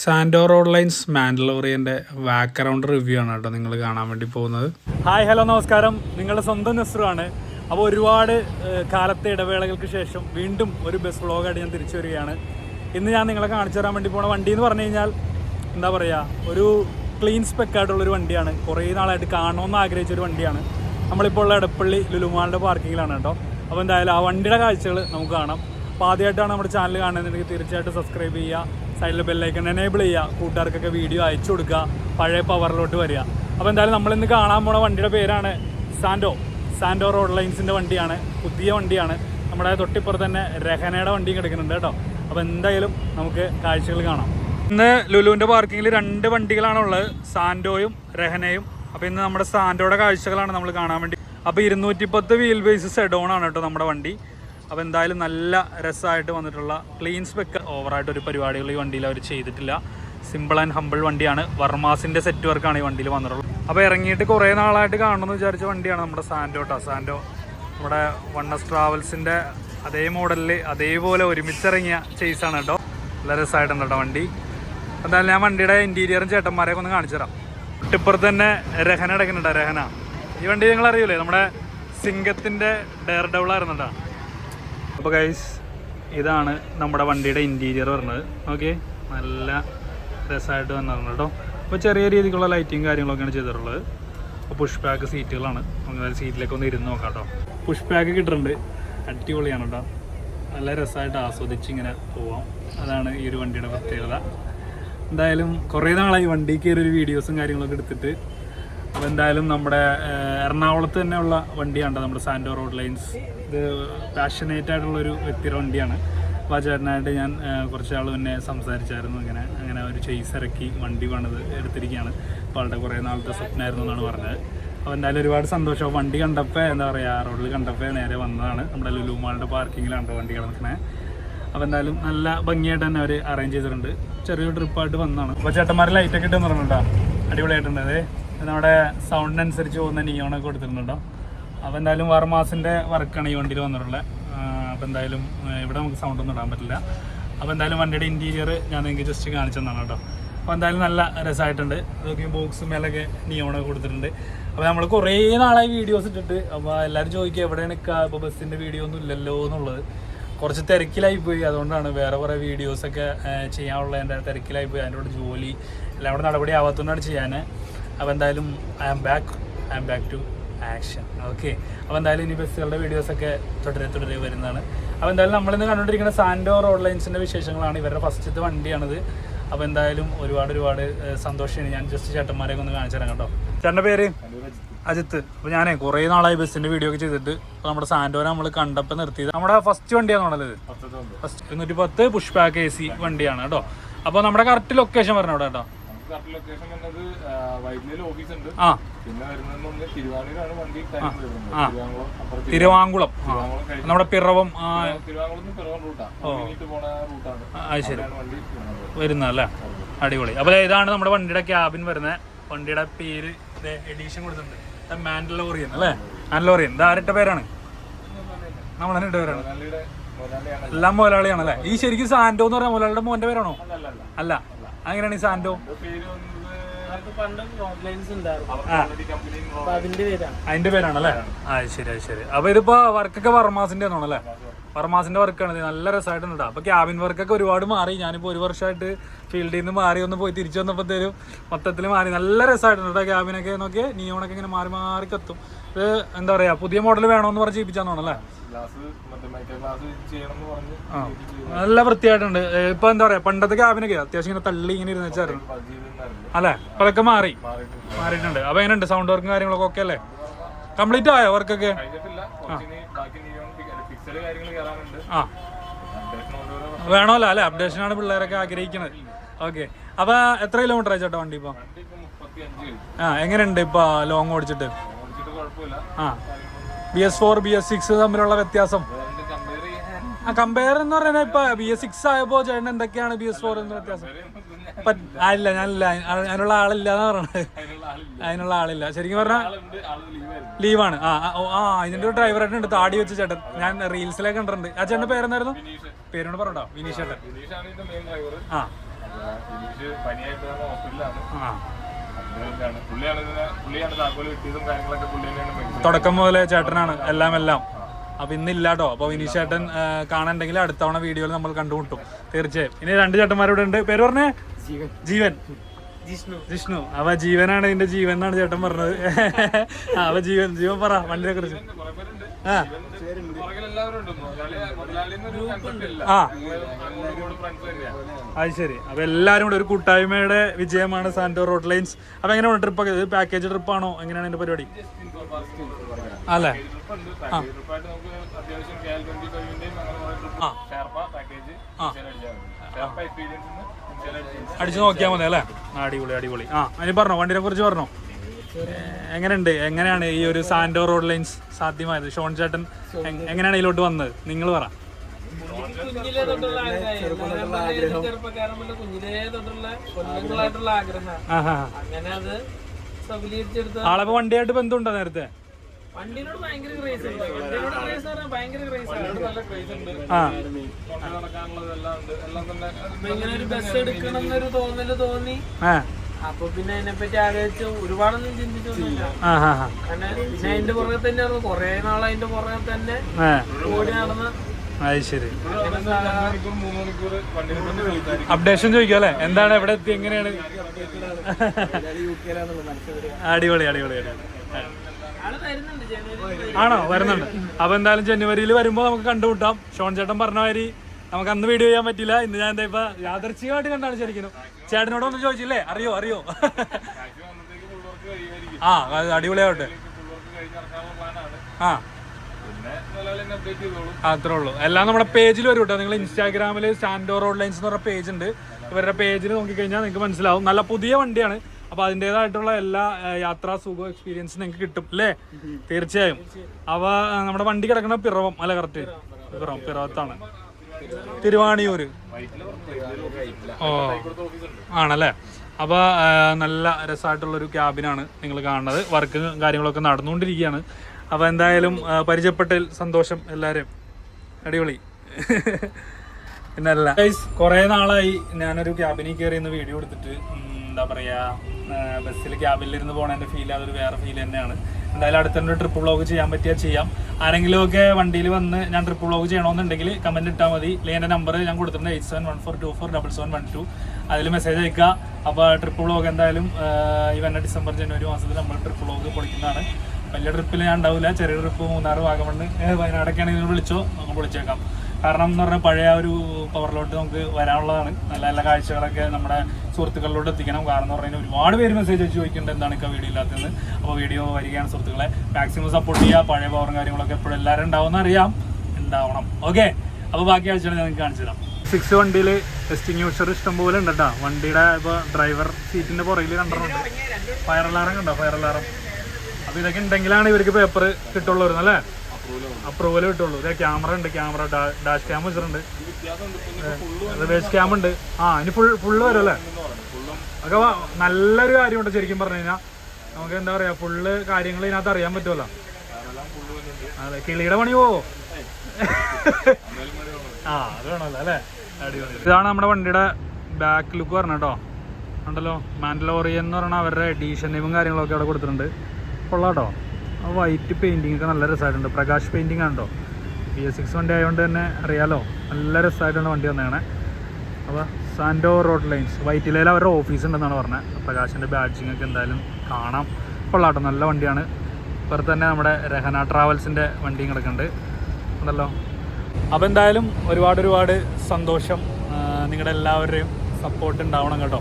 സാൻഡോ road lines മാൻഡലോറിയന്റെ walk around review ആണ് കേട്ടോ നിങ്ങൾ കാണാൻ വേണ്ടി പോകുന്നത്. ഹായ് ഹലോ നമസ്കാരം. നിങ്ങളുടെ സ്വന്തം നെസ്റുവാണ്. അപ്പോൾ ഒരുപാട് കാലത്തെ ഇടവേളകൾക്ക് ശേഷം വീണ്ടും ഒരു ബസ് വ്ളോഗായിട്ട് ഞാൻ തിരിച്ചു വരികയാണ്. ഇന്ന് ഞാൻ നിങ്ങളെ കാണിച്ചു തരാൻ വേണ്ടി പോണ വണ്ടി എന്ന് പറഞ്ഞു കഴിഞ്ഞാൽ എന്താ പറയുക ഒരു ക്ലീൻ സ്പെക്കായിട്ടുള്ളൊരു വണ്ടിയാണ്. കുറേ നാളായിട്ട് കാണണമെന്ന് ആഗ്രഹിച്ച ഒരു വണ്ടിയാണ്. നമ്മളിപ്പോൾ ഉള്ള എടപ്പള്ളി ലുലുമാളിന്റെ പാർക്കിങ്ങിലാണ് കേട്ടോ. അപ്പോൾ എന്തായാലും ആ വണ്ടിയുടെ കാഴ്ചകൾ നമുക്ക് കാണാം. അപ്പോൾ ആദ്യമായിട്ടാണ് നമ്മുടെ ചാനൽ കാണുന്നുണ്ടെങ്കിൽ തീർച്ചയായിട്ടും സബ്സ്ക്രൈബ് ചെയ്യുക. സൈഡിൽ ബെല്ലൈക്കൺ എനേബിൾ ചെയ്യുക. കൂട്ടുകാർക്കൊക്കെ വീഡിയോ അയച്ചു കൊടുക്കുക. പഴയ പവറിലോട്ട് വരിക. അപ്പോൾ എന്തായാലും നമ്മളിന്ന് കാണാൻ പോണ വണ്ടിയുടെ പേരാണ് സാൻഡോ സാൻഡോ റോഡ് ലൈൻസിന്റെ വണ്ടിയാണ്. പുതിയ വണ്ടിയാണ്. നമ്മുടെ തൊട്ടിപ്പുറത്ത് തന്നെ രഹനയുടെ വണ്ടിയും കിടക്കുന്നുണ്ട് കേട്ടോ. അപ്പോൾ എന്തായാലും നമുക്ക് കാഴ്ചകൾ കാണാം. ഇന്ന് ലുലുവിന്റെ പാർക്കിങ്ങിൽ രണ്ട് വണ്ടികളാണ് ഉള്ളത് സാൻഡോയും രഹനയും. അപ്പോൾ ഇന്ന് നമ്മുടെ സാൻഡോയുടെ കാഴ്ചകളാണ് നമ്മൾ കാണാൻ വേണ്ടി. അപ്പോൾ ഇരുന്നൂറ്റി പത്ത് വീൽ ബേസ് സെഡോൺ ആണ് കേട്ടോ നമ്മുടെ വണ്ടി. അപ്പോൾ എന്തായാലും നല്ല രസമായിട്ട് വന്നിട്ടുള്ള ക്ലീൻ സ്പെക്ക് ഓവറായിട്ട് ഒരു പരിപാടികൾ ഈ വണ്ടിയിൽ അവർ ചെയ്തിട്ടില്ല. സിമ്പിൾ ആൻഡ് ഹമ്പിൾ വണ്ടിയാണ്. വർമാസിന്റെ സെറ്റ് വർക്കാണ് ഈ വണ്ടിയിൽ വന്നിട്ടുള്ളത്. അപ്പോൾ ഇറങ്ങിയിട്ട് കുറേ നാളായിട്ട് കാണണമെന്ന് വിചാരിച്ച വണ്ടിയാണ് നമ്മുടെ സാൻഡോ കേട്ടോ സാൻഡോ നമ്മുടെ വണ്ണസ് ട്രാവൽസിന്റെ അതേ മോഡലിൽ അതേപോലെ ഒരുമിച്ചിറങ്ങിയ ചേസാണ് കേട്ടോ. നല്ല രസമായിട്ടുണ്ട് വണ്ടി. എന്തായാലും ഞാൻ വണ്ടിയുടെ ഇന്റീരിയറും ചേട്ടന്മാരെയൊക്കെ ഒന്ന് കാണിച്ചു തരാം. തൊട്ടിപ്പുറത്ത് തന്നെ രഹന അടക്കുന്നുണ്ടോ രഹന. ഈ വണ്ടി നിങ്ങൾ അറിയൂലേ നമ്മുടെ സിംഗത്തിന്റെ ഡയർ ഡബിളായിരുന്നുണ്ടോ അപ്പോൾ ഗൈസ് ഇതാണ് നമ്മുടെ വണ്ടിയുടെ ഇന്റീരിയർ വരുന്നത് ഓക്കെ നല്ല രസമായിട്ട് വന്നിട്ടുണ്ട് കേട്ടോ അപ്പോൾ ചെറിയ രീതിക്കുള്ള ലൈറ്റിങ് കാര്യങ്ങളൊക്കെയാണ് ചെയ്തിട്ടുള്ളത്. അപ്പോൾ പുഷ് ബാക്ക് സീറ്റുകളാണ് നമുക്ക് സീറ്റിലേക്ക് ഒന്ന് ഇരുന്ന് നോക്കാം കേട്ടോ പുഷ് ബാക്ക് കിട്ടുന്നുണ്ട് അടിപൊളിയാണ് കേട്ടോ നല്ല രസമായിട്ട് ആസ്വദിച്ച് ഇങ്ങനെ പോവാം. അതാണ് ഈ ഒരു വണ്ടിയുടെ പ്രത്യേകത. എന്തായാലും കുറേ നാളായി വണ്ടി കയറി ഒരു വീഡിയോസും കാര്യങ്ങളൊക്കെ എടുത്തിട്ട് അപ്പോൾ എന്തായാലും നമ്മുടെ എറണാകുളത്ത് തന്നെയുള്ള വണ്ടിയാണ് നമ്മുടെ സാൻഡോ റോഡ് ലൈൻസ്. ഇത് പാഷനേറ്റ് ആയിട്ടുള്ള ഒരു വ്യക്തിയുടെ വണ്ടിയാണ്. അപ്പോൾ ആ ചേട്ടനായിട്ട് ഞാൻ കുറച്ച് ആൾ മുന്നേ സംസാരിച്ചായിരുന്നു. ഇങ്ങനെ അങ്ങനെ ഒരു ചെയ്സ് ഇറക്കി വണ്ടി പണിത് എടുത്തിരിക്കുകയാണ്. അപ്പോൾ ആളുടെ കുറേ നാളത്തെ സ്വപ്നമായിരുന്നു എന്നാണ് പറഞ്ഞത്. അപ്പോൾ എന്തായാലും ഒരുപാട് സന്തോഷം. വണ്ടി കണ്ടപ്പോൾ എന്താ പറയുക റോഡിൽ കണ്ടപ്പോൾ നേരെ വന്നതാണ്. നമ്മുടെ ലുലുമാളുടെ പാർക്കിങ്ങിലാണ് വണ്ടി കിടക്കുന്നത് അപ്പോൾ എന്തായാലും നല്ല ഭംഗിയായിട്ട് തന്നെ അവർ അറേഞ്ച് ചെയ്തിട്ടുണ്ട്. ചെറിയൊരു ട്രിപ്പായിട്ട് വന്നതാണ്. അപ്പോൾ ചേട്ടന്മാർ ലൈറ്റൊക്കെ ഇട്ടെന്ന് പറഞ്ഞിട്ടുണ്ടോ? അടിപൊളിയായിട്ടുണ്ട്. നമ്മുടെ സൗണ്ടിനനുസരിച്ച് പോകുന്ന നിയോണൊക്കെ കൊടുത്തിട്ടുണ്ടോ അപ്പോൾ എന്തായാലും വർമാസിന്റെ വർക്കാണ് ഈ വണ്ടിയിൽ വന്നിട്ടുള്ളത് അപ്പോൾ എന്തായാലും ഇവിടെ നമുക്ക് സൗണ്ട് ഒന്നും ഇടാൻ പറ്റില്ല. അപ്പോൾ എന്തായാലും വണ്ടിയുടെ ഇന്റീരിയർ ഞാൻ നിങ്ങൾക്ക് ജസ്റ്റ് കാണിച്ചു തന്നാണ് കേട്ടോ അപ്പോൾ എന്തായാലും നല്ല രസമായിട്ടുണ്ട് അതൊക്കെ ബോക്സ് മേലൊക്കെ നിയോണൊക്കെ കൊടുത്തിട്ടുണ്ട്. അപ്പോൾ നമ്മൾ കുറേ നാളായി വീഡിയോസ് ഇട്ടിട്ട്. അപ്പോൾ എല്ലാവരും ചോദിക്കുക എവിടെയാണ് നിൽക്കുക? ഇപ്പോൾ ബസ്സിന്റെ വീഡിയോ ഒന്നും ഇല്ലല്ലോ എന്നുള്ളത്. കുറച്ച് തിരക്കിലായി പോയി. അതുകൊണ്ടാണ് വേറെ കുറേ വീഡിയോസൊക്കെ ചെയ്യാനുള്ള എന്റെ തിരക്കിലായി പോയി. അതിന്റെ കൂടെ ജോലി എല്ലാം കൂടെ നടപടി ആവാത്തതുകൊണ്ടാണ് ചെയ്യാൻ അപ്പോൾ എന്തായാലും I am back I am back to action okay അപ്പോൾ എന്തായാലും ഇനി ബസ്സുകളുടെ വീഡിയോസൊക്കെ തുടരെ തുടരെ വരുന്നതാണ്. അപ്പോൾ എന്തായാലും നമ്മളിന്ന് കണ്ടുകൊണ്ടിരിക്കുന്ന സാൻഡോ റോഡ് ലൈൻസിന്റെ വിശേഷങ്ങളാണ് ഇവരുടെ ഫസ്റ്റത്തെ വണ്ടിയാണിത്. അപ്പോൾ എന്തായാലും ഒരുപാട് ഒരുപാട് സന്തോഷമാണ് ഞാൻ ജസ്റ്റ് ചേട്ടന്മാരെയൊക്കെ ഒന്ന് കാണിച്ചു തരാം കേട്ടോ. ചേട്ടന്റെ പേര്? അജിത്ത്. അപ്പോൾ ഞാനേ കുറേ നാളായി ബസ്സിന്റെ വീഡിയോ ഒക്കെ ചെയ്തിട്ട് അപ്പോൾ നമ്മുടെ സാൻഡോനെ നമ്മൾ കണ്ടപ്പോൾ നിർത്തിയത് നമ്മുടെ ഫസ്റ്റ് വണ്ടിയാണെന്നുള്ളത് ഫസ്റ്റ് ഇരുന്നൂറ്റി പത്ത് പുഷ് ബാക്ക് എ സി വണ്ടിയാണ് കേട്ടോ. അപ്പോൾ നമ്മുടെ കറക്റ്റ് ലൊക്കേഷൻ പറഞ്ഞു അവിടെ കേട്ടോ. ലൊക്കേഷൻ വന്നത് വൈദ്യുതിയിൽ ഓഫീസ് ഉണ്ട് ആ. പിന്നെ വരുന്നത്. വണ്ടി തിരുവാങ്കുളം തിരുവാങ്കുളം. നമ്മുടെ പിറവം തിരുവാങ്കുളം പിറവം റൂട്ടാണ്. ശരി. വരുന്നതല്ലേ? അടിപൊളി. അപ്പോൾ ഇതാണ് നമ്മുടെ വണ്ടിയുടെ ക്യാബിൻ വരുന്നത്. വണ്ടിയുടെ പേര് എഡീഷൻ കൊടുത്തിട്ടുണ്ട്. മാൻഡലോറിയൻ അല്ലേ? മാൻഡലോറിയൻ ഇത് ആരുടെ പേരാണ്? നമ്മളെ രണ്ട് പേരാണ്. എല്ലാം മുതലാളിയാണ് അല്ലേ ഈ ശരിക്കും സാൻഡോ എന്ന് പറഞ്ഞാൽ മുതലാളിയുടെ മോന്റെ പേരാണോ? അല്ല. അങ്ങനെയാണ് ഈ സാൻഡോ? അതിന്റെ പേരാണ്. അതിന്റെ പേരാണല്ലേ? ആ ശരി ശരി. അപ്പൊ ഇതിപ്പോ വർക്കൊക്കെ വർമാസിന്റെ ആണോ അല്ലേ? വർമാസിന്റെ വർക്കാണ് നല്ല രസമായിട്ടുണ്ട് അപ്പൊ ക്യാബിൻ വർക്കൊക്കെ ഒരുപാട് മാറി. ഞാനിപ്പോ ഒരു വർഷമായിട്ട് ഫീൽഡിൽ നിന്ന് മാറി ഒന്ന് പോയി തിരിച്ചു വന്നപ്പോഴത്തേനും മൊത്തത്തിൽ മാറി. നല്ല രസമായിട്ടുണ്ട് കേട്ടോ ക്യാബിനൊക്കെ നോക്കിയാൽ നിയോണൊക്കെ ഇങ്ങനെ മാറി മാറി കത്തും. ഇത് എന്താ പറയാ പുതിയ മോഡൽ വേണമെന്ന് പറഞ്ഞ് ചെയ്യിപ്പിച്ചാന്നോണല്ലേ നല്ല വൃത്തിയായിട്ടുണ്ട്. ഇപ്പൊ എന്താ പറയാ പണ്ടത്തെ ക്യാബിനൊക്കെ അത്യാവശ്യം ഇങ്ങനെ തള്ളി ഇങ്ങനെ ഇരുന്ന് വെച്ചായിരുന്നു അല്ലെ? അപ്പൊ അതൊക്കെ മാറി. മാറിയിട്ടുണ്ട്. അപ്പൊ എങ്ങനെയുണ്ട്? സൗണ്ട് വർക്കും കാര്യങ്ങളൊക്കെ ഓക്കെ അല്ലേ? കംപ്ലീറ്റ് ആയോ വർക്കൊക്കെ ആ. അപ്ഡേഷൻ വേണമല്ലോ അല്ലേ? അപ്ഡേഷനാണ് പിള്ളേരൊക്കെ ആഗ്രഹിക്കുന്നത് ഓക്കെ അപ്പൊ എത്ര കിലോമീറ്റർ ആയി ചേട്ടാ വണ്ടി ഇപ്പൊ? ആ എങ്ങനെയുണ്ട് ഇപ്പൊ ലോങ് ഓടിച്ചിട്ട്? ആ. B S four B S six തമ്മിലുള്ള വ്യത്യാസം? കമ്പയർ എന്ന് പറഞ്ഞാൽ ഇപ്പൊ ബി എസ് സിക്സ് ആയപ്പോ ചേട്ടൻ എന്തൊക്കെയാണ് ബി എസ് ഫോർ എന്ന് വ്യത്യാസം? ആയില്ല ഞാനില്ല. അതിനുള്ള ആളില്ല എന്ന് പറഞ്ഞത് അതിനുള്ള ആളില്ല. ശരിക്കും പറഞ്ഞാൽ ലീവാണ്. ആ ആ, ഇതിന്റെ ഒരു ഡ്രൈവറായിട്ടുണ്ട് താടി വെച്ച് ചേട്ടൻ. ഞാൻ റീൽസിലേക്ക് കണ്ടിട്ടുണ്ട്. ആ ചേട്ടന്റെ പേരെന്തായിരുന്നു? പേരോട് പറഞ്ഞോ വിനീഷ് ചേട്ടൻ. ആ. തുടക്കം മുതലേ ചേട്ടനാണ്. എല്ലാം എല്ലാം. അപ്പൊ ഇന്നില്ലാട്ടോ. അപ്പൊ വിനീഷ് ചേട്ടൻ കാണണ്ടെങ്കിൽ അടുത്ത തവണ വീഡിയോയിൽ നമ്മൾ കണ്ടുമുട്ടും. തീർച്ചയായും. ഇനി രണ്ട് ചേട്ടന്മാരിവിടെ ഉണ്ട്. പേര് പറഞ്ഞേ? ജീവൻ. ജിഷ്ണു. ജിഷ്ണു. അവ ജീവനാണ് ഇതിന്റെ ജീവൻ എന്നാണ് ചേട്ടൻ പറഞ്ഞത്. ആ, അവ ജീവൻ ജീവൻ പറ വണ്ടിയെ കുറിച്ച്. ആ. അത് ശരി. അപ്പൊ എല്ലാരും കൂടെ ഒരു കൂട്ടായ്മയുടെ വിജയമാണ് സാന്റോ റോഡ് ലൈൻസ് അപ്പൊ എങ്ങനെയാണ് ട്രിപ്പ് ഒക്കെ? ഇത് പാക്കേജ് ട്രിപ്പ് ആണോ? എങ്ങനെയാണ് എന്റെ പരിപാടി? അല്ലേ? അടിച്ചു നോക്കിയാൽ മതി അല്ലേ? അടിപൊളി അടിപൊളി. ആ അതിന് പറഞ്ഞോ വണ്ടിനെ കുറിച്ച് പറഞ്ഞോ? എങ്ങനെയുണ്ട്? എങ്ങനെയാണ് ഈ ഒരു സാൻഡോ റോഡ് ലൈൻസ് സാധ്യമായത്? ഷോൺ ചേട്ടൻ എങ്- എങ്ങനെയാണ് ഇതിലോട്ട് വന്നത്? നിങ്ങൾ പറ. കുഞ്ഞിലേ തൊട്ടുള്ള ആഗ്രഹം ചെറുപ്പക്കാരൻ പോലെ കുഞ്ഞിലേ തൊട്ടുള്ള കൊല്ലങ്ങളായിട്ടുള്ള ആഗ്രഹം അങ്ങനെ അത് സബലീകരിച്ചെടുത്ത ആളപ്പോ വണ്ടിയായിട്ട് ബന്ധമുണ്ടോ നേരത്തെ? വണ്ടിനോട് ഭയങ്കര ക്രേസ് ഉണ്ട് വണ്ടിനോട് ക്രേസ് പറഞ്ഞാൽ ഭയങ്കര ക്രേസ് ആണ് നല്ല ക്രേസ് ഉണ്ട് നടക്കാനുള്ളതെല്ലാം ഉണ്ട് എല്ലാം തന്നെ അപ്പൊ ഇങ്ങനെ ഒരു ബസ് എടുക്കണം എന്നൊരു തോന്നൽ തോന്നി അപ്പൊ പിന്നെ അതിനെപ്പറ്റി ആലോചിച്ച് ഒരുപാടൊന്നും ചിന്തിച്ചൊന്നുമില്ല. പിന്നെ അതിന്റെ പുറകെ തന്നെയായിരുന്നു കൊറേ നാൾ അതിന്റെ പുറകെ തന്നെ ഓടി നടന്ന് അത് ശരി. അപ്ഡേഷൻ ചോദിക്കും അല്ലേ? എന്താണ് എവിടെ എത്തി എങ്ങനെയാണ്? അടിപൊളി അടിപൊളി അടിപൊളി. ആ. ആൾ തരുന്നുണ്ട് ജനുവരി ആണോ? വരുന്നുണ്ട്. അപ്പൊ എന്തായാലും ജനുവരിയിൽ വരുമ്പോ നമുക്ക് കണ്ടുമുട്ടാം. ഷോൺ ചേട്ടൻ പറഞ്ഞ മാതിരി നമുക്ക് അന്ന് വീഡിയോ ചെയ്യാൻ പറ്റില്ല. ഇന്ന് ഞാൻ എന്താ ഇപ്പൊ യാദർച്ഛികമായിട്ട് കണ്ടാണ് ശരിക്കും. ചേട്ടനോട് ഒന്ന് ചോദിച്ചില്ലേ? അറിയോ അറിയോ? ആ അത് അടിപൊളിയാവട്ടെ. ആ. പിന്നെ നിലവിൽ തന്നെ അപ്ഡേറ്റ് ചെയ്തോളൂ. അത്രേ ഉള്ളൂ. എല്ലാം നമ്മുടെ പേജിൽ വരും കേട്ടോ. നിങ്ങൾ ഇൻസ്റ്റാഗ്രാമിൽ സാൻഡോ റോഡ് ലൈൻസ് എന്ന് പറഞ്ഞ പേജ് ഉണ്ട്. ഇവരുടെ പേജിൽ നോക്കിക്കഴിഞ്ഞാൽ നിങ്ങൾക്ക് മനസ്സിലാവും. നല്ല പുതിയ വണ്ടിയാണ്. അപ്പൊ അതിന്റെതായിട്ടുള്ള എല്ലാ യാത്രാ സുഖ എക്സ്പീരിയൻസ് നിങ്ങൾക്ക് കിട്ടും അല്ലേ? തീർച്ചയായും. അവ നമ്മുടെ വണ്ടി കിടക്കുന്ന പിറവം അല്ല? കറക്റ്റ് പിറവം പിറവത്താണ്. തിരുവാണിയൂര്. ഓ ആണല്ലേ? അപ്പോൾ നല്ല രസമായിട്ടുള്ളൊരു ക്യാബിനാണ് നിങ്ങൾ കാണുന്നത്. വർക്ക് കാര്യങ്ങളൊക്കെ നടന്നുകൊണ്ടിരിക്കുകയാണ്. അപ്പോൾ എന്തായാലും പരിചയപ്പെട്ടിൽ സന്തോഷം എല്ലാവരും അടിപൊളി. പിന്നല്ല. കുറേ നാളായി ഞാനൊരു ക്യാബിനിൽ കയറി ഇന്ന് വീഡിയോ എടുത്തിട്ട് എന്താ പറയുക ബസ്സിൽ ക്യാബിലിരുന്ന് എന്റെ ഫീൽ അതൊരു വേറെ ഫീൽ തന്നെയാണ്. എന്തായാലും അടുത്തൊരു ട്രിപ്പ് വ്ളോഗ് ചെയ്യാൻ പറ്റിയാൽ ചെയ്യാം. ആരെങ്കിലും ഒക്കെ വണ്ടിയിൽ വന്ന് ഞാൻ ട്രിപ്പ് വ്ളോഗ് ചെയ്യണമെന്നുണ്ടെങ്കിൽ കമന്റ് ഇട്ടാൽ മതി. അല്ലെങ്കിൽ നമ്പർ ഞാൻ കൊടുത്തിട്ടുണ്ട് eight seven one four two four double seven one two അതിൽ മെസ്സേജ് അയക്കുക അപ്പോൾ ട്രിപ്പ് വ്ളോഗ് എന്തായാലും ഈ വന്ന ഡിസംബർ ജനുവരി മാസത്തിൽ നമ്മൾ ട്രിപ്പ് വ്ളോഗ് പൊളിക്കുന്നതാണ്. വലിയ ട്രിപ്പിൽ ഞാൻ ഉണ്ടാവില്ല ചെറിയ ട്രിപ്പ് മൂന്നാറ് വാഗമണ്ണ് വയനാടൊക്കെയാണെങ്കിൽ വിളിച്ചോ നമുക്ക് വിളിച്ചേക്കാം. കാരണം എന്ന് പറഞ്ഞാൽ പഴയ ഒരു പവറിലോട്ട് നമുക്ക് വരാനുള്ളതാണ്. നല്ല നല്ല കാഴ്ചകളൊക്കെ നമ്മുടെ സുഹൃത്തുക്കളിലോട്ട് എത്തിക്കണം. കാരണം എന്ന് പറഞ്ഞാൽ ഒരുപാട് പേര് മെസ്സേജ് അയച്ച് ചോദിക്കുന്നുണ്ട് എന്താണ് ഇപ്പോൾ വീഡിയോ ഇല്ലാത്തതെന്ന്. അപ്പോൾ വീഡിയോ വരികയാണ് സുഹൃത്തുക്കളെ. മാക്സിമം സപ്പോർട്ട് ചെയ്യുക പഴയ പവറും കാര്യങ്ങളൊക്കെ എപ്പോഴും എല്ലാവരും ഉണ്ടാവുമെന്ന് അറിയാം. ഉണ്ടാവണം. ഓക്കെ അപ്പോൾ ബാക്കി ആഴ്ച ഞാൻ നിങ്ങൾക്ക് കാണിച്ചു തരാം. സിക്സ് വണ്ടിയിൽ എസ്റ്റിങ്യൂഷർ ഇഷ്ടംപോലെ ഉണ്ട് കേട്ടോ വണ്ടിയുടെ ഇപ്പോൾ ഡ്രൈവർ സീറ്റിന്റെ പുറകിൽ കണ്ടിട്ടുണ്ട്. ഫയർ അലാറം കണ്ടോ? ഫയർ അലാറം അപ്പോൾ ഇതൊക്കെ ഉണ്ടെങ്കിലാണ് ഇവർക്ക് പേപ്പർ കിട്ടുള്ളൂ അല്ലേ? അപ്രൂവൽ കിട്ടുള്ളൂ. ഇതേ ക്യാമറ ഉണ്ട് ക്യാമറ ഡാഷ് ക്യാം വെച്ചിട്ടുണ്ട് റിവേഴ്സ് ക്യാം ഉണ്ട്. ആ ഇനി ഫുൾ ഫുള്ള് വരും അല്ലേ? അതൊക്കെ നല്ലൊരു കാര്യമുണ്ട് ശരിക്കും പറഞ്ഞു കഴിഞ്ഞാൽ നമുക്ക് എന്താ പറയാ ഫുള്ള് കാര്യങ്ങൾ ഇതിനകത്ത് അറിയാൻ പറ്റുമല്ലോ. അതെ കിളിയുടെ പണി പോവോ? ആ അത് വേണമല്ലോ അല്ലേ? അടിപൊളി. ഇതാണ് നമ്മുടെ വണ്ടിയുടെ ബാക്ക് ലുക്ക് പറഞ്ഞ കേട്ടോ. ഉണ്ടല്ലോ മാൻഡലോറിയൻ എന്ന് പറഞ്ഞാൽ അവരുടെ ഡീഷൻ നെയിമും കാര്യങ്ങളൊക്കെ അവിടെ കൊടുത്തിട്ടുണ്ട്. കൊള്ളാട്ടോ ആ വൈറ്റ് പെയിന്റിംഗ് ഒക്കെ നല്ല രസമായിട്ടുണ്ട്. പ്രകാശ് പെയിന്റിംഗ് ആണല്ലോ പി എസ് സിക്സ് വണ്ടി ആയതുകൊണ്ട് തന്നെ അറിയാലോ. നല്ല രസമായിട്ടാണ് വണ്ടി വന്നേക്കണേ. അപ്പോൾ സാൻഡോ റോഡ് ലൈൻസ് വൈറ്റിലയിൽ അവരുടെ ഓഫീസ് ഉണ്ടെന്നാണ് പറഞ്ഞത് പ്രകാശിന്റെ ബാഡ്ജിങ് ഒക്കെ എന്തായാലും കാണാം. കൊള്ളാട്ടോ. നല്ല വണ്ടിയാണ്. ഇപ്പുറത്ത് തന്നെ നമ്മുടെ രഹന ട്രാവൽസിന്റെ വണ്ടിയും കിടക്കുന്നുണ്ട് ഉണ്ടല്ലോ. അപ്പോൾ എന്തായാലും ഒരുപാട് ഒരുപാട് സന്തോഷം. നിങ്ങളുടെ എല്ലാവരുടെയും സപ്പോർട്ട് ഉണ്ടാവണം കേട്ടോ.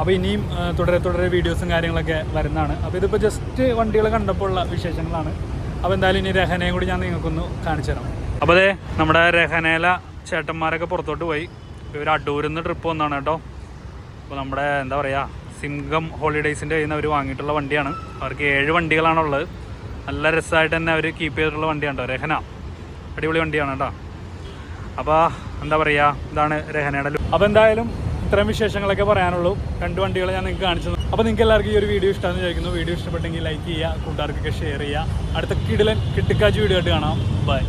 അപ്പോൾ ഇനിയും തുടരെ തുടരെ വീഡിയോസും കാര്യങ്ങളൊക്കെ വരുന്നതാണ്. അപ്പോൾ ഇതിപ്പോൾ ജസ്റ്റ് വണ്ടികൾ കണ്ടപ്പോൾ ഉള്ള വിശേഷങ്ങളാണ്. അപ്പോൾ എന്തായാലും ഇനി രഹനയും കൂടി ഞാൻ നിങ്ങൾക്കൊന്ന് കാണിച്ചു തരാം. അപ്പോൾ അതെ നമ്മുടെ രഹനയില ചേട്ടന്മാരൊക്കെ പുറത്തോട്ട് പോയി. ഇവർ അടൂരിൽ നിന്ന് ട്രിപ്പ് വന്നാണ് കേട്ടോ. അപ്പോൾ നമ്മുടെ എന്താ പറയുക സിംഗം ഹോളിഡേയ്സിന്റെ കയ്യിൽ നിന്ന് അവർ വാങ്ങിയിട്ടുള്ള വണ്ടിയാണ്. അവർക്ക് ഏഴ് വണ്ടികളാണുള്ളത്. നല്ല രസമായിട്ട് തന്നെ അവർ കീപ്പ് ചെയ്തിട്ടുള്ള വണ്ടിയാണ് കേട്ടോ. രഹന അടിപൊളി വണ്ടിയാണ് കേട്ടോ. അപ്പോൾ എന്താ പറയുക ഇതാണ് രഹനയുടെ അപ്പോൾ എന്തായാലും ഇത്രയും വിശേഷങ്ങളൊക്കെ പറയാനുള്ളൂ. രണ്ട് വണ്ടികൾ ഞാൻ നിങ്ങൾക്ക് കാണിച്ചു തന്നു. അപ്പോൾ നിങ്ങൾക്ക് എല്ലാവർക്കും ഈ ഒരു വീഡിയോ ഇഷ്ടമാണെന്ന് ചോദിക്കുന്നു വീഡിയോ ഇഷ്ടപ്പെട്ടെങ്കിൽ ലൈക്ക് ചെയ്യുക കൂട്ടുകാർക്കൊക്കെ ഷെയർ ചെയ്യുക. അടുത്ത കിടിലൻ കിട്ടിക്കാച്ച് വീഡിയോ ആയിട്ട് കാണാം. ബൈ